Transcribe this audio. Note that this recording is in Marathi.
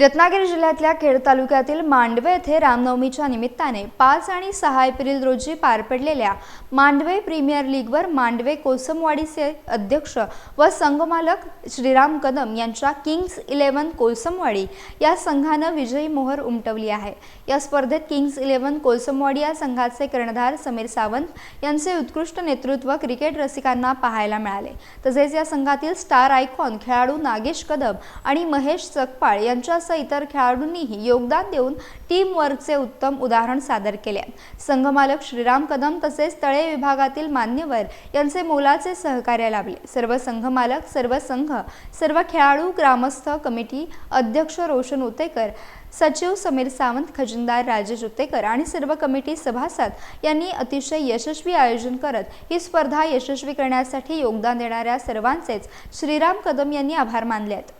रत्नागिरी जिल्ह्यातल्या खेड तालुक्यातील मांडवे येथे रामनवमीच्या निमित्ताने पाच आणि सहा एप्रिल रोजी पार पडलेल्या मांडवे प्रीमियर लीगवर मांडवे कोसमवाडीचे अध्यक्ष व संघमालक श्रीराम कदम यांच्या किंग्ज इलेव्हन कोसमवाडी या संघानं विजयी मोहर उमटवली आहे. या स्पर्धेत किंग्ज इलेव्हन कोसमवाडी या संघाचे कर्णधार समीर सावंत यांचे उत्कृष्ट नेतृत्व क्रिकेट रसिकांना पाहायला मिळाले. तसेच या संघातील स्टार आयकॉन खेळाडू नागेश कदम आणि महेश चकपाळ यांच्यासह इतर खेळाडूंनीही योगदान देऊन टीमवर्कचे उत्तम उदाहरण सादर केले. संघमालक श्रीराम कदम तसेच तळे विभागातील मान्यवर यांचे मोलाचे सहकार्य लाभले. सर्व संघमालक सर्व संघ सर्व खेळाडू ग्रामस्थ कमिटी अध्यक्ष रोशन उतेकर सचिव समीर सावंत खजिनदार राजेश उतेकर आणि सर्व कमिटी सभासद यांनी अतिशय यशस्वी आयोजन करत ही स्पर्धा यशस्वी करण्यासाठी योगदान देणाऱ्या सर्वांचेच श्रीराम कदम यांनी आभार मानले आहेत.